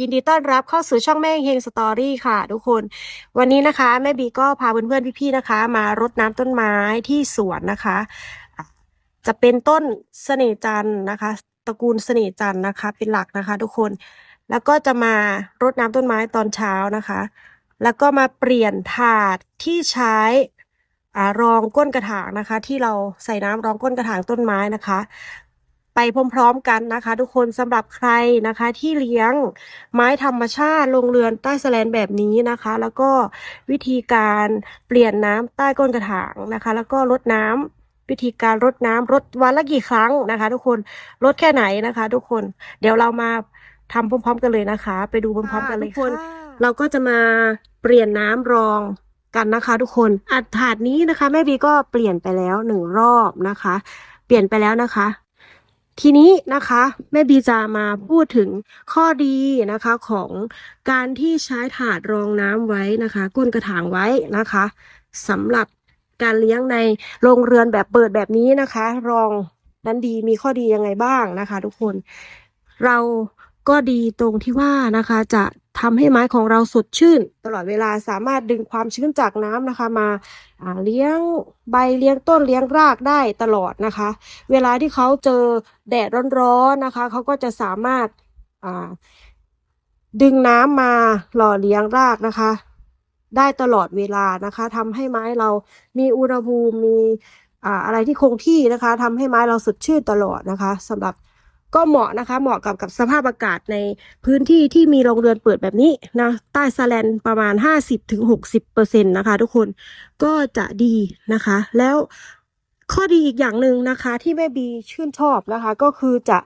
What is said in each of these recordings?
ยินดีต้อนรับเข้าสู่ช่องแม่เฮงสตอรี่ค่ะ ทุกคน วันนี้นะคะ แม่บีก็พาเพื่อนๆพี่ๆนะคะ มารดน้ำต้นไม้ที่สวนนะคะ จะเป็นต้นเสน่จันนะคะตระกูลเสน่จันนะคะ เป็นหลักนะคะ ทุกคนแล้วก็จะมารดน้ำต้นไม้ตอนเช้านะคะ แล้วก็มาเปลี่ยนถาดที่ใช้อรองก้นกระถางนะคะ ที่เราใส่น้ำรองก้นกระถางต้นไม้นะคะ ไปพร้อมๆกันนะคะ ทุกคนสำหรับใครนะคะที่เลี้ยงไม้ธรรมชาติลงเรือนใต้แสแลนแบบนี้นะคะ แล้วก็วิธีการเปลี่ยนน้ำใต้ก้นกระถางนะคะ แล้วก็รดน้ำวิธีการรดน้ำรดวันละกี่ครั้งนะคะ ทุกคนรดแค่ไหนนะคะ ทุกคนเดี๋ยวเรามาทำพร้อม ๆ กันเลยนะคะ ไปดูพร้อมๆกันเลยค่ะเราก็จะมาเปลี่ยนน้ำรองกันนะคะ ทุกคนอัดถาดนี้นะคะแม่บีก็เปลี่ยนไปแล้วหนึ่งรอบนะคะ เปลี่ยนไปแล้วนะคะ ทีนี้นะคะแม่บีจะมาพูดถึงข้อดีนะคะของการที่ใช้ถาดรองน้ำไว้นะคะ ก้นกระถางไว้นะคะสำหรับการเลี้ยงในโรงเรือนแบบเปิดแบบนี้นะคะ รองนั้นดีมีข้อดียังไงบ้างนะคะ ทุกคนเราก็ดีตรงที่ว่านะคะจะ ทำให้ไม้ของเราสดชื่น ตลอดเวลาสามารถดึงความชื้นจากน้ำนะคะ มาเลี้ยงใบเลี้ยงต้นเลี้ยงรากได้ตลอดนะคะ เวลาที่เขาเจอแดดร้อนๆนะคะเขาก็จะสามารถาดึงน้ำมาหล่อเลี้ยงรากนะคะ ได้ตลอดเวลานะคะทำให้ไม้เรามีอุณหภูมิมีอ่าอะไรที่คงที่นะคะทำให้ไม้เราสดชื่นตลอดนะคะสำหรับ ก็เหมาะนะคะ เหมาะกับกับสภาพอากาศในพื้นที่ที่มีโรงเรือนเปิดแบบนี้นะใต้สแลนประมาณ 50-60%เปอร์เซ็นต์นะคะทุกคนก็จะดีนะคะ แล้วข้อดีอีกอย่างหนึ่งนะคะ ที่แม่บีชื่นชอบนะคะ ก็คือจะ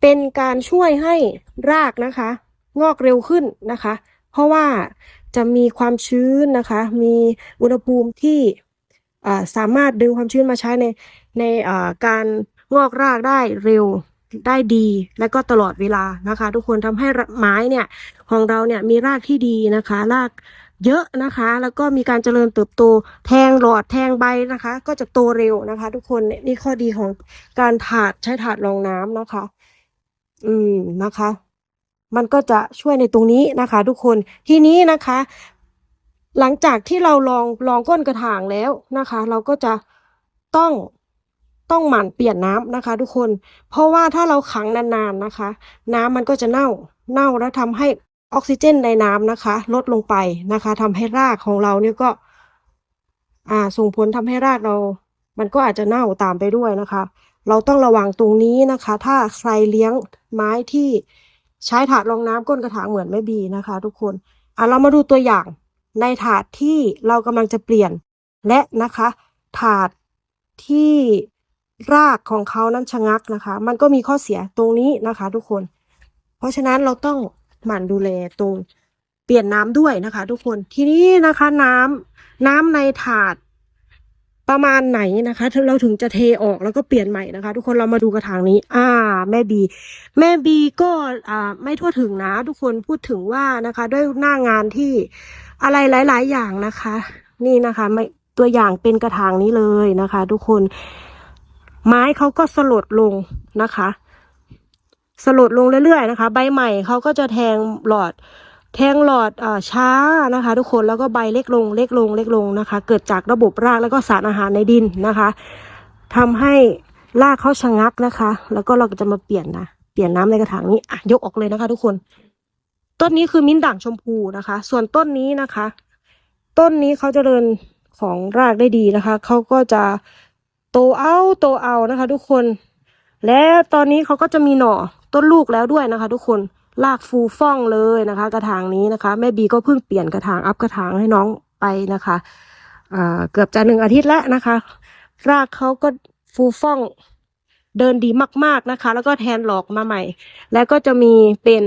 เป็นการช่วยให้รากนะคะ งอกเร็วขึ้นนะคะ เพราะว่าจะมีความชื้นนะคะ มีอุณหภูมิที่สามารถดึงความชื้นมาใช้ในในการงอกรากได้เร็ว ได้ดีและก็ตลอดเวลานะคะ ทุกคนทำให้ไม้เนี่ยของเราเนี่ยมีรากที่ดีนะคะรากเยอะนะคะ แล้วก็มีการเจริญเติบโตแทงหลอดแทงใบนะคะ ก็จะโตเร็วนะคะ ทุกคนเนี่ยนี่ข้อดีของการถาดใช้ถาดรองน้ำนะคะ อืมนะคะ มันก็จะช่วยในตรงนี้นะคะ ทุกคนทีนี้นะคะ หลังจากที่เราลองลองก้นกระถางแล้วนะคะ เราก็จะต้อง ต้องหมั่นเปลี่ยนน้ำนะคะ ทุกคน เพราะว่าถ้าเราขังนานๆนะคะ น้ำมันก็จะเน่าเน่าแล้วทำให้ออกซิเจนในน้ำนะคะ ลดลงไปนะคะทำให้รากของเราเนี่ยก็ อ่าส่งผลทำให้รากเรา มันก็อาจจะเน่าตามไปด้วยนะคะ เราต้องระวังตรงนี้นะคะ ถ้าใครเลี้ยงไม้ที่ใช้ถาดรองน้ำก้นกระถางเหมือนแม่บีนะคะ ทุกคนอะเรามาดูตัวอย่างในถาดที่เรากำลังจะเปลี่ยนและนะคะ ถาดที่ รากของเขานั้นชะงักนะคะ มันก็มีข้อเสียตรงนี้นะคะ ทุกคน เพราะฉะนั้นเราต้องหมั่นดูแลตรงเปลี่ยนน้ำด้วยนะคะ ทุกคนทีนี้นะคะน้ำน้ำในถาดประมาณไหนนะคะ เราถึงจะเทออกแล้วก็เปลี่ยนใหม่นะคะ ทุกคนเรามาดูกระถางนี้ อ่า แม่บี แม่บีก็อ่าไม่ทั่วถึงนะ ทุกคนพูดถึงว่านะคะ ด้วยหน้างานที่อะไรหลาย ๆ อย่างนะคะ นี่นะคะ ไม่ตัวอย่างเป็นกระถางนี้เลยนะคะ ทุกคน ไม้เขาก็สลดลงนะคะ สลดลงเรื่อยๆนะคะ ใบใหม่เขาก็จะแทงหลอด แทงหลอดอช้านะคะ ทุกคนแล้วก็ใบเล็กลงเล็กลงเล็กลงนะคะ เกิดจากระบบรากแล้วก็สารอาหารในดินนะคะทำให้รากเขาชะงักนะคะ แล้วก็เราจะมาเปลี่ยนนะเปลี่ยนน้ำในกระถางนี้อะยกออกเลยนะคะ ทุกคน ต้นนี้คือมิ้นด่างชมพูนะคะ ส่วนต้นนี้นะคะ ต้นนี้เขาจเจริญของรากได้ดีนะคะ เขาก็จะ โตเอาโตเอานะคะ ทุกคน และตอนนี้เขาก็จะมีหน่อต้นลูกแล้วด้วยนะคะ ทุกคนรากฟูฟ่องเลยนะคะ กระถางนี้นะคะ แม่บีก็เพิ่งเปลี่ยนกระถางอัพกระถางให้น้องไปนะคะเกือบจะหนึ่งอาทิตย์แล้วนะคะ รากเขาก็ฟูฟ่องเดินดีมาก ๆนะคะ แล้วก็แทนหลอกมาใหม่ แล้วก็จะมีเป็น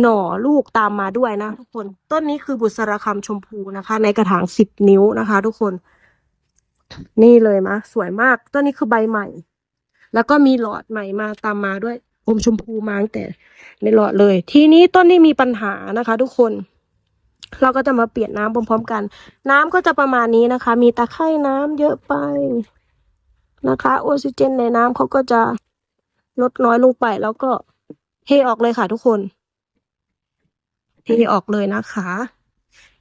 หน่อลูกตามมาด้วยนะทุกคน ต้นนี้คือบุษราคำชมพูนะคะ ในกระถางสิบนิ้วนะคะ ทุกคน นี่เลยมะสวยมากต้นนี้คือใบใหม่ แล้วก็มีหลอดใหม่มาตามมาด้วยอมชมพูมาตั้งแต่ในหลอดเลย ทีนี้ต้นนี้มีปัญหานะคะ ทุกคน เราก็จะมาเปลี่ยนน้ำพร้อมๆกัน น้ำก็จะประมาณนี้นะคะ มีตะไคร่น้ำเยอะไปนะคะออกซิเจนในน้ำเขาก็จะลดน้อยลงไป แล้วก็เทออกเลยค่ะ ทุกคนเทออกเลยนะคะ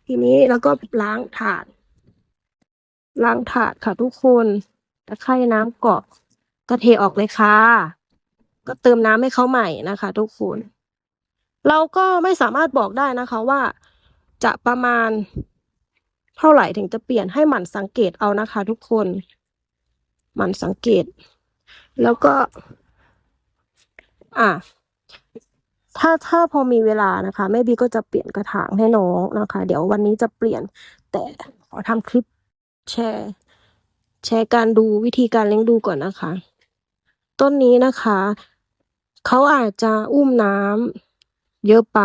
ทีนี้แล้วก็ล้างถาด ล้างถาดค่ะทุกคนตะไคร่น้ำเกาะก็เทออกเลยค่ะ ก็เติมน้ำให้เขาใหม่นะคะ ทุกคน เราก็ไม่สามารถบอกได้นะคะว่า จะประมาณเท่าไหร่ถึงจะเปลี่ยนให้หมั่นสังเกตเอานะคะ ทุกคนหมั่นสังเกต แล้วก็ อะถ้าถ้าพอมีเวลานะคะแม่บีก็จะเปลี่ยนกระถางให้น้องนะคะ เดี๋ยววันนี้จะเปลี่ยนแต่ขอทำคลิป แชร์แชร์การดูวิธีการเลี้ยงดูก่อนนะคะ ต้นนี้นะคะ เขาอาจจะอุ้มน้ำเยอะไป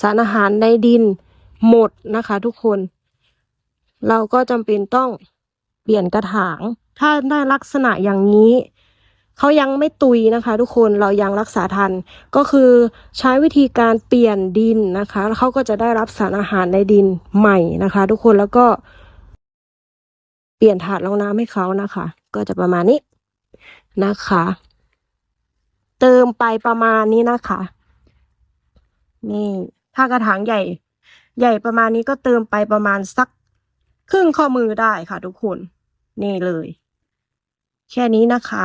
สารอาหารในดินหมดนะคะทุกคน เราก็จำเป็นต้องเปลี่ยนกระถาง ถ้าได้ลักษณะอย่างนี้เขายังไม่ตุยนะคะ ทุกคนเรายังรักษาทันก็คือใช้วิธีการเปลี่ยนดินนะคะเขาก็จะได้รับสารอาหารในดินใหม่นะคะ ทุกคนแล้วก็ ปลี่ยนถาดรองน้ำให้เขานะคะ ก็จะประมาณนี้นะคะ เติมไปประมาณนี้นะคะ นี่ ถ้ากระถางใหญ่ ใหญ่ประมาณนี้ก็เติมไปประมาณสักครึ่งข้อมือได้ค่ะทุกคน นี่เลย แค่นี้นะคะ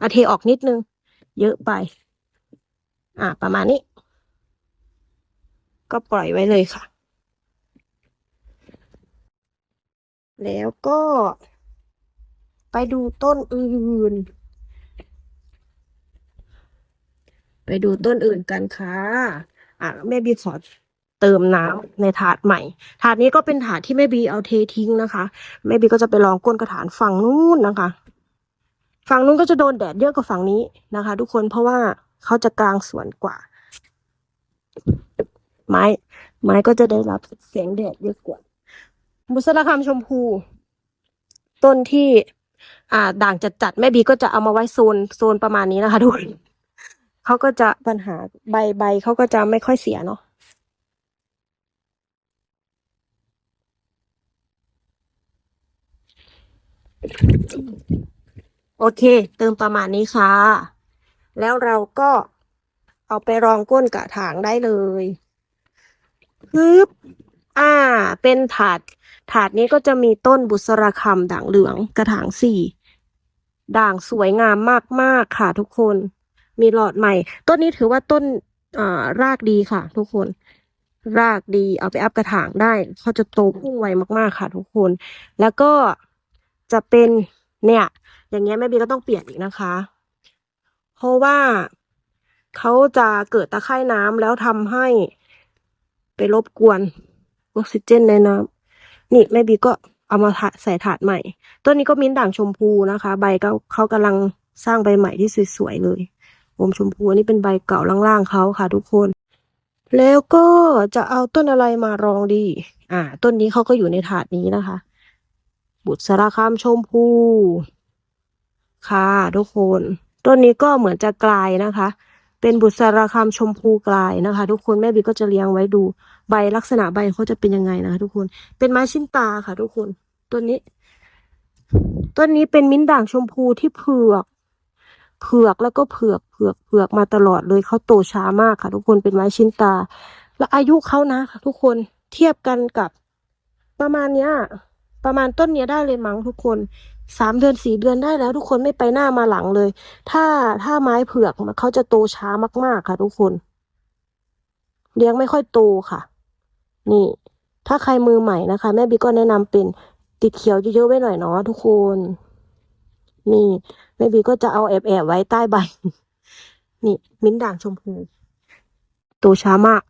อาเทออกนิดนึง เยอะไป อ่าประมาณนี้ ก็ปล่อยไว้เลยค่ะ แล้วก็ไปดูต้นอื่น ไปดูต้นอื่นกันค่ะ อะแม่บีขอเติมน้ำในถาดใหม่ ถาดนี้ก็เป็นถาดที่แม่บีเอาเททิ้งนะคะ แม่บีก็จะไปลองก้นกระถางฝั่งนู้นนะคะ ฝั่งนู้นก็จะโดนแดดเยอะกว่าฝั่งนี้นะคะ ทุกคน เพราะว่าเขาจะกลางสวนกว่า ไม้ ไม้ก็จะได้รับแสงแดดเยอะกว่า บุษราคำชมพู ต้นที่ อ่า ด่างจัดจัดๆแม่บีก็จะเอามาไว้โซนโซนประมาณนี้นะคะทุกคนเขาก็จะปัญหาใบใบเขาก็จะไม่ค่อยเสียเนาะโอเค เติมประมาณนี้ค่ะ แล้วเราก็เอาไปรองก้นกระถางได้เลยฮึบอ่า เป็นถาด ถาดนี้ก็จะมีต้นบุษราคำด่างเหลืองกระถางสี่ ด่างสวยงามมากๆค่ะทุกคน มีหลอดใหม่ ต้นนี้ถือว่าต้นอ่ารากดีค่ะ ทุกคน รากดีเอาไปอัพกระถางได้เขาจะโตพุ่งไวมากๆค่ะ ทุกคน แล้วก็จะเป็นเนี่ย อย่างเงี้ยแม่บีก็ต้องเปลี่ยนอีกนะคะ เพราะว่าเขาจะเกิดตะไคร่น้ำแล้วทำให้ไปรบกวนออกซิเจนในน้ำ นี่แม่บีก็เอามาใส่ถาดใหม่ ต้นนี้ก็มิ้นด่างชมพูนะคะ ใบก็เขากำลังสร้างใบใหม่ที่สวยๆเลยอมชมพูอันนี้เป็นใบเก่าล่างๆเขาค่ะ ทุกคน แล้วก็จะเอาต้นอะไรมารองดี อ่า ต้นนี้เขาก็อยู่ในถาดนี้นะคะ บุษราคำชมพู ค่ะ ทุกคน ต้นนี้ก็เหมือนจะกลายนะคะ เป็นบุษราคำชมพูกลายนะคะ ทุกคนแม่บีก็จะเลี้ยงไว้ดู ใบลักษณะใบเขาจะเป็นยังไงนะคะทุกคน เป็นไม้ชิ้นตาค่ะ ทุกคนต้นนี้ ต้นนี้เป็นมิ้นด่างชมพูที่เผือกเผือกแล้วก็เผือกเผือกเผือกมาตลอดเลยเขาโตช้ามากค่ะ ทุกคนเป็นไม้ชิ้นตา และอายุเขานะทุกคนเทียบกันกับประมาณเนี้ย ประมาณต้นเนี้ยได้เลยมั้งทุกคนสามเดือนสี่เดือนได้แล้วทุกคนไม่ไปหน้ามาหลังเลย ถ้าถ้าไม้เผือกมันเขาจะโตช้ามากๆค่ะ ทุกคน เลี้ยงไม่ค่อยโตค่ะ นี่ ถ้าใครมือใหม่นะคะ แม่บีก็แนะนำเป็นติดเขียวเยอะๆไว้หน่อยเนาะทุกคน นี่แม่บีก็จะเอาแอบแอบๆไว้ใต้ใบ นี่ มิ้นด่างชมพูโตช้ามาก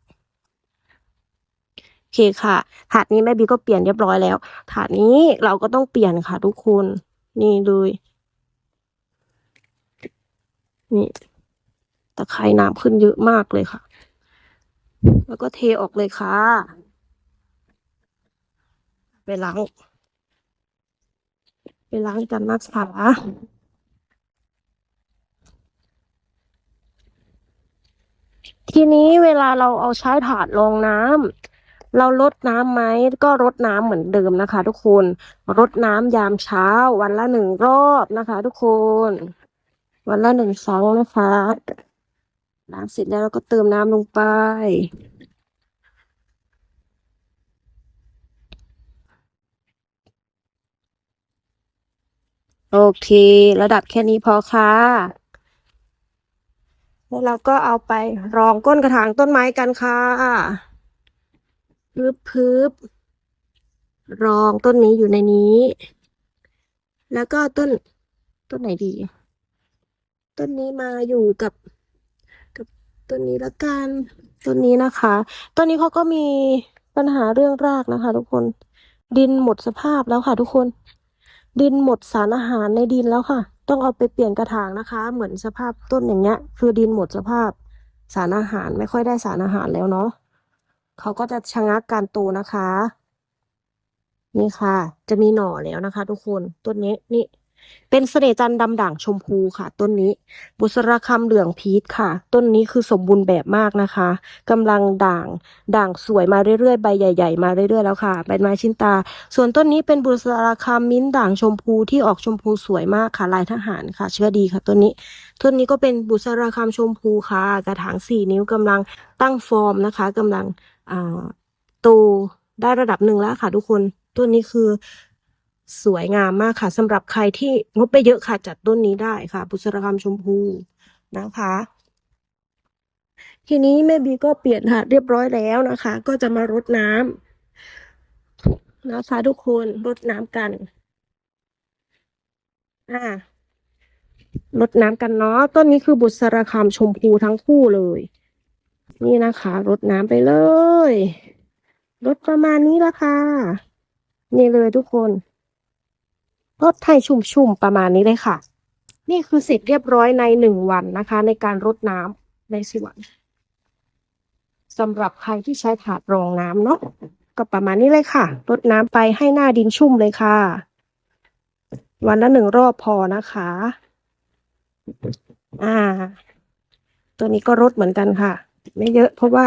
โอเคค่ะ ถาดนี้แม่บีก็เปลี่ยนเรียบร้อยแล้ว ถาดนี้เราก็ต้องเปลี่ยนค่ะ ทุกคน นี่เลยนี่ตะไคร่น้ำขึ้นเยอะมากเลยค่ะ แล้วก็เทออกเลยค่ะ ไปล้าง ไปล้างกันนะคะทีนี้เวลาเราเอาใช้ถาดรองน้ำเราลดน้ำไหมก็รดน้ำเหมือนเดิมนะคะ ทุกคนรดน้ำยามเช้า วันละหนึ่งรอบนะคะ ทุกคน วันละหนึ่งครั้งนะคะน้ำเสร็จแล้วเราก็เติมน้ำลงไป โอเค ระดับแค่นี้พอค่ะ แล้วเราก็เอาไปรองก้นกระถางต้นไม้กันค่ะพึบพึบรองต้นนี้อยู่ในนี้ แล้วก็ต้น ต้นไหนดี ต้นนี้มาอยู่กับกับต้นนี้ละกันต้นนี้นะคะ ต้นนี้เขาก็มีปัญหาเรื่องรากนะคะ ทุกคน ดินหมดสภาพแล้วค่ะ ทุกคน ดินหมดสารอาหารในดินแล้วค่ะ ต้องเอาไปเปลี่ยนกระถางนะคะ เหมือนสภาพต้นอย่างเงี้ย คือดินหมดสภาพสารอาหารไม่ค่อยได้สารอาหารแล้วเนาะเขาก็จะชะงักการโตนะคะ นี่ค่ะ จะมีหน่อแล้วนะคะ ทุกคนต้นนี้นี่ เป็นเสน่จันดำด่างชมพูค่ะ ต้นนี้ บุษราคำเหลืองพีชค่ะ ต้นนี้คือสมบูรณ์แบบมากนะคะกำลังด่างด่างสวยมาเรื่อยๆ ใบใหญ่ ๆ มาเรื่อยๆแล้วค่ะใบไม้ชินตา ส่วนต้นนี้เป็นบุษราคำมิ้นด่างชมพูที่ออกชมพูสวยมากค่ะ ลายทหารค่ะ เชื่อดีค่ะต้นนี้ ต้นนี้ก็เป็นบุษราคำชมพูค่ะ กระถางสี่นิ้วกำลังตั้งฟอร์มนะคะกำลังอ่าโตได้ระดับหนึ่งแล้วค่ะทุกคน ต้นนี้คือ สวยงามมากค่ะสำหรับใครที่งบไปเยอะค่ะ จัดต้นนี้ได้ค่ะบุษราคำชมพูนะคะ ทีนี้แม่บีก็เปลี่ยนค่ะเรียบร้อยแล้วนะคะ ก็จะมารดน้ำนะคะ ทุกคนรดน้ำกันอ่ารดน้ำกันเนาะต้นนี้คือบุษราคำชมพูทั้งคู่เลย นี่นะคะรดน้ำไปเลยรดประมาณนี้ละค่ะนี่เลยทุกคน รดไทยชุ่มๆประมาณนี้เลยค่ะ นี่คือเสร็จเรียบร้อยในหนึ่งวันนะคะ ในการรดน้ำในสวนสำหรับใครที่ใช้ถาดรองน้ำเนาะก็ประมาณนี้เลยค่ะรดน้ำไปให้หน้าดินชุ่มเลยค่ะ วันละหนึ่งรอบพอนะคะ อ่า ตัวนี้ก็รดเหมือนกันค่ะ ไม่เยอะเพราะว่า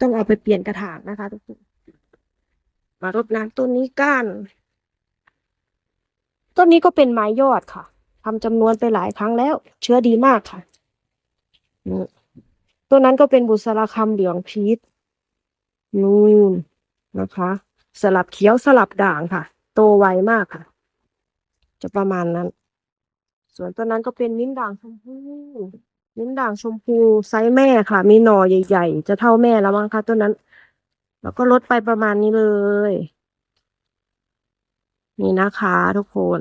ต้องเอาไปเปลี่ยนกระถางนะคะทุกคนมารดน้ำต้นนี้กัน ต้นนี้ก็เป็นไม้ยอดค่ะทำจำนวนไปหลายครั้งแล้ว เชื้อดีมากค่ะต้นนั้นก็เป็นบุษราคำเหลืองพีชนู่นนะคะ สลับเขียวสลับด่างค่ะ โตไวมากค่ะ จะประมาณนั้น ส่วนต้นนั้นก็เป็นมิ้นด่างชมพูมิ้นด่างชมพูไซส์แม่ค่ะ มีหน่อใหญ่ ๆ จะเท่าแม่แล้วมั้งคะต้นนั้น แล้วก็ลดไปประมาณนี้เลย นี่นะคะทุกคน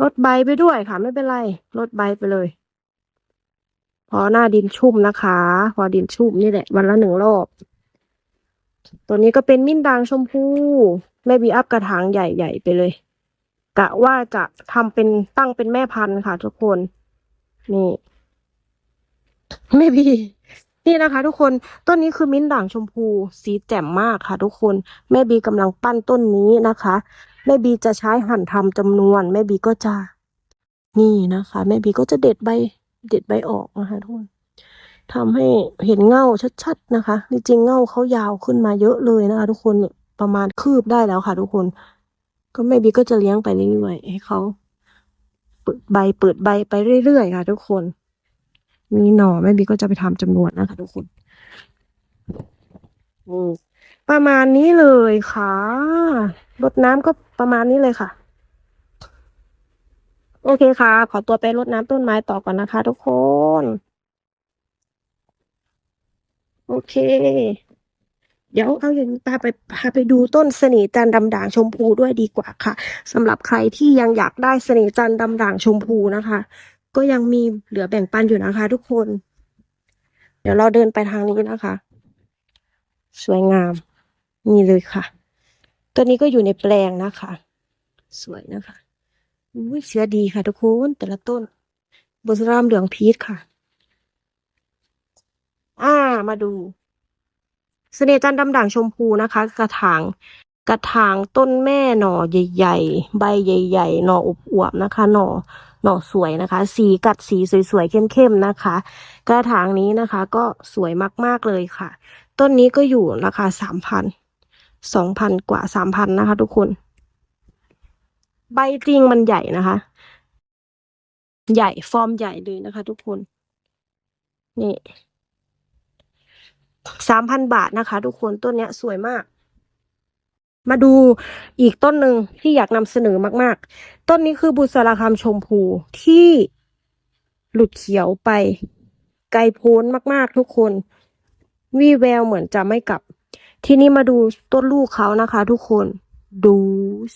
ลดใบไปด้วยค่ะ ไม่เป็นไรลดใบไปเลย พอหน้าดินชุ่มนะคะ พอดินชุ่มนี่แหละ วันละหนึ่งรอบ ตัวนี้ก็เป็นมิ้นด่างชมพูแม่บีอัพกระถางใหญ่ๆไปเลยกะว่าจะทำเป็นตั้งเป็นแม่พันธุ์ค่ะ ทุกคน นี่แม่บี นี่นะคะ ทุกคนต้นนี้คือมิ้นด่างชมพูสีแจ่มมากค่ะ ทุกคนแม่บีกำลังปั้นต้นนี้นะคะแม่บีจะใช้หั่นทำจำนวนแม่บีก็จะนี่นะคะแม่บีก็จะเด็ดใบเด็ดใบออกนะคะทุกคนทำให้เห็นเงาชัดๆนะคะ จริงๆเงาเขายาวขึ้นมาเยอะเลยนะคะ ทุกคนประมาณคืบได้แล้วค่ะ ทุกคน ก็แม่บีก็จะเลี้ยงไปเรื่อยๆให้เขาเปิดใบเปิดใบไปเรื่อยๆค่ะ ทุกคน มีหน่อแม่บีก็จะไปทำจำนวนนะคะทุกคนประมาณนี้เลยค่ะรดน้ำก็ประมาณนี้เลยค่ะ โอเคค่ะ ขอตัวไปรดน้ำต้นไม้ต่อก่อนนะคะ ทุกคน โอเค เดี๋ยวเอาอย่างนี้พาไปพาไปดูต้นเสน่ห์จันดำด่างชมพูด้วยดีกว่าค่ะสำหรับใครที่ยังอยากได้เสน่ห์จันดำด่างชมพูนะคะ ก็ยังมีเหลือแบ่งปันอยู่นะคะ ทุกคน เดี๋ยวเราเดินไปทางนี้นะคะ สวยงามนี่เลยค่ะ ตัวนี้ก็อยู่ในแปลงนะคะ สวยนะคะอุ้ยเชื้อดีค่ะ ทุกคนแต่ละต้นบุษรามเหลืองพีชค่ะ อ่ามาดูเสน่จันดำด่างชมพูนะคะ กระถาง กระถางต้นแม่หน่อใหญ่ๆ ใบใหญ่ ๆ หน่ออวบๆนะคะหน่อหน่อสวยนะคะ สีกัดสีสวยๆเข้มๆนะคะ กระถางนี้นะคะก็สวยมากๆเลยค่ะ ต้นนี้ก็อยู่ราคาสามพันสองพันกว่าสามพันนะคะ ทุกคน ใบจริงมันใหญ่นะคะ ใหญ่ฟอร์มใหญ่เลยนะคะ ทุกคน นี่สามพันบาทนะคะ ทุกคนต้นเนี้ยสวยมาก มาดูอีกต้นหนึ่งที่อยากนำเสนอมาก ๆ ต้นนี้คือบุษราคำชมพูที่หลุดเขียวไป ไกลโพ้นมาก ๆ ทุกคนวีแววเหมือนจะไม่กลับ ทีนี้มาดูต้นลูกเขานะคะ ทุกคน ดู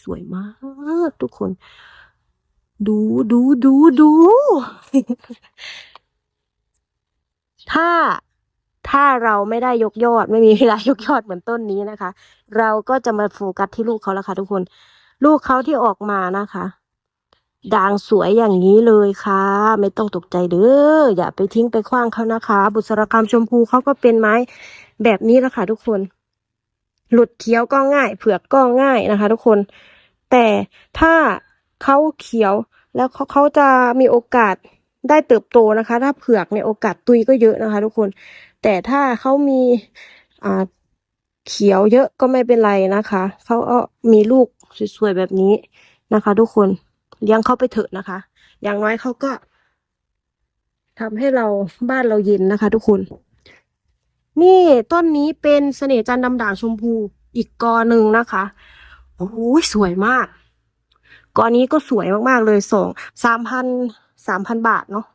สวยมาก ทุกคน ดูดูดูดู ถ้า ถ้าเราไม่ได้ยกยอด ไม่มีเวลายกยอดเหมือนต้นนี้นะคะ เราก็จะมาโฟกัสที่ลูกเขาแล้วค่ะทุกคน ลูกเขาที่ออกมานะคะด่างสวยอย่างนี้เลยค่ะ ไม่ต้องตกใจเด้ออย่าไปทิ้งไปขว้างเขานะคะ บุษรกรรมชมพูเขาก็เป็นไม้แบบนี้แหละค่ะทุกคน หลุดเขียวก็ง่าย เผือกก็ง่ายนะคะ ทุกคน แต่ถ้าเขาเขียวแล้วเขาเขาจะมีโอกาสได้เติบโตนะคะ ถ้าเผือกเนี่ยโอกาสตุยก็เยอะนะคะ ทุกคน แต่ถ้าเขามีอ่าเขียวเยอะก็ไม่เป็นไรนะคะ เขาก็มีลูกสวยๆแบบนี้นะคะ ทุกคนเลี้ยงเขาไปเถอะนะคะ อย่างน้อยเขาก็ทำให้เราบ้านเราเย็นนะคะ ทุกคน นี่ต้นนี้เป็นเสน่ห์จันทร์ดำด่างชมพูอีกกอหนึ่งนะคะโอ้โหสวยมากกอนี้ก็สวยมากๆเลยสองสามพันสามพันบาทเนาะ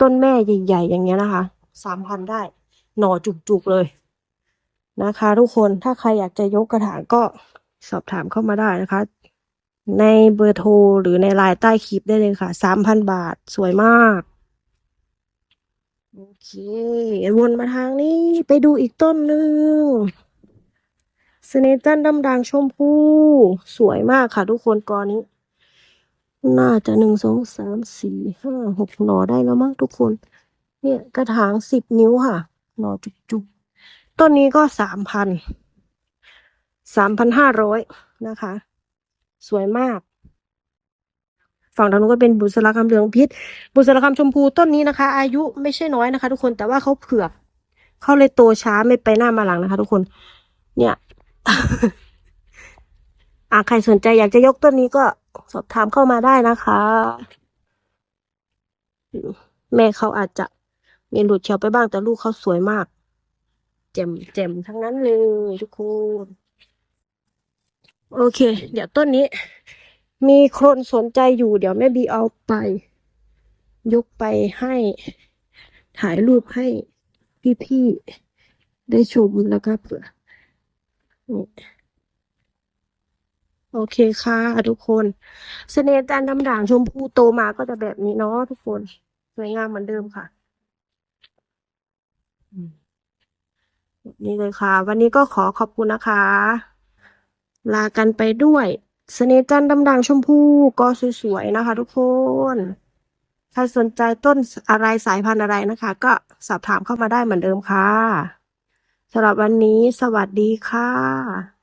ต้นแม่ใหญ่ๆอย่างเงี้ยนะคะสามพันได้ หน่อจุกๆเลยนะคะ ทุกคนถ้าใครอยากจะยกกระถางก็สอบถามเข้ามาได้นะคะ ในเบอร์โทรหรือในไลน์ใต้คลิปได้เลยค่ะสามพันบาทสวยมากโอเควนมาทางนี้ไปดูอีกต้นหนึ่งสเนจันดำด่างชมพูสวยมากค่ะ ทุกคนกอนี้ น่าจะหนึ่งสองสามสี่ห้าหกหน่อได้แล้วมั้งทุกคน เนี่ยกระถางสิบนิ้วค่ะ หน่อจุกๆต้นนี้ก็สามพันสามพันห้าร้อยนะคะ สวยมาก ฝั่งทางนู้นก็เป็นบุษราคำเหลืองพิษ บุษราคำชมพูต้นนี้นะคะ อายุไม่ใช่น้อยนะคะ ทุกคนแต่ว่าเขาเผือกเขาเลยโตช้าไม่ไปหน้ามาหลังนะคะ ทุกคน เนี่ยอะใครสนใจอยากจะยกต้นนี้ก็สอบถามเข้ามาได้นะคะ แม่เขาอาจจะ มีหลุดเฉียวไปบ้างแต่ลูกเขาสวยมาก เจ็มเจ็มทั้งนั้นเลยทุกคนโอเค เดี๋ยวต้นนี้ มีคนสนใจอยู่ เดี๋ยวแม่บีเอาไป ยกไปให้ ถ่ายรูปให้พี่ๆได้ชมแล้วก็เผื่อนี่โอเคค่ะทุกคนเสน่ห์จันทร์ดำด่างชมพูโตมาก็จะแบบนี้เนาะทุกคน สวยงามเหมือนเดิมค่ะอืมแบบ นี่เลยค่ะ วันนี้ก็ขอขอบคุณนะคะ ลากันไปด้วยเสน่จันดำดังชมพูก็สวยๆนะคะ ทุกคน ใครสนใจต้นอะไรสายพันธุ์อะไรนะคะ ก็สอบถามเข้ามาได้เหมือนเดิมค่ะสำหรับวันนี้สวัสดีค่ะ